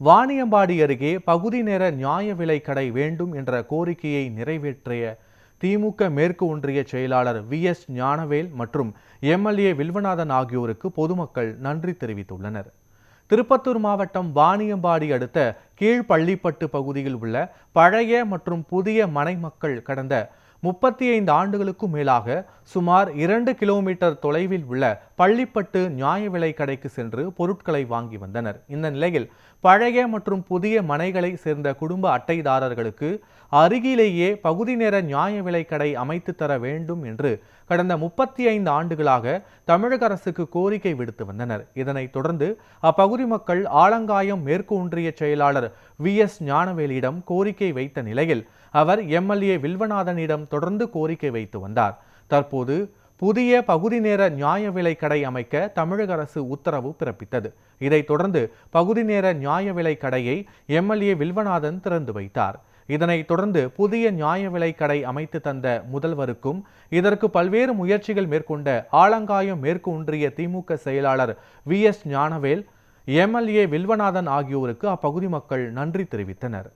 வாணியம்பாடி அருகே பகுதி நேர நியாய விலை கடை வேண்டும் என்ற கோரிக்கையை நிறைவேற்றிய திமுக மேற்கு ஒன்றிய செயலாளர் வி எஸ் ஞானவேல் மற்றும் எம்எல்ஏ வில்வநாதன் ஆகியோருக்கு பொதுமக்கள் நன்றி தெரிவித்துள்ளனர். திருப்பத்தூர் மாவட்டம் வாணியம்பாடி அடுத்த கீழ்பள்ளிப்பட்டு பகுதியில் உள்ள பழைய மற்றும் புதிய மனை மக்கள் கடந்த முப்பத்தி ஐந்து ஆண்டுகளுக்கும் மேலாக சுமார் இரண்டு கிலோமீட்டர் தொலைவில் உள்ள பள்ளிப்பட்டு நியாய விலை கடைக்கு சென்று பொருட்களை வாங்கி வந்தனர். இந்த நிலையில் பழைய மற்றும் புதிய மனைகளை சேர்ந்த குடும்ப அட்டைதாரர்களுக்கு அருகிலேயே பகுதி நேர நியாய விலை கடை அமைத்து தர வேண்டும் என்று கடந்த முப்பத்தி ஐந்து ஆண்டுகளாக தமிழக அரசுக்கு கோரிக்கை விடுத்து வந்தனர். இதனைத் தொடர்ந்து அப்பகுதி மக்கள் ஆலங்காயம் மேற்கு ஒன்றிய செயலாளர் வி. எஸ். ஞானவேலியிடம் கோரிக்கை வைத்த நிலையில் அவர் எம்எல்ஏ வில்வநாதனிடம் தொடர்ந்து கோரிக்கை வைத்து வந்தார். தற்போது புதிய பகுதி நேர நியாய விலை கடை அமைக்க தமிழக அரசு உத்தரவு பிறப்பித்தது. இதைத் தொடர்ந்து பகுதி நேர நியாய விலை கடையை எம்எல்ஏ வில்வநாதன் திறந்து வைத்தார். இதனைத் தொடர்ந்து புதிய நியாய விலை கடை அமைத்து தந்த முதல்வருக்கும் இதற்கு பல்வேறு முயற்சிகள் மேற்கொண்ட ஆலங்காயம் மேற்கு ஒன்றிய திமுக செயலாளர் V S Gnanavel MLA Vilvanathan ஆகியோருக்கு அப்பகுதி மக்கள் நன்றி தெரிவித்தனர்.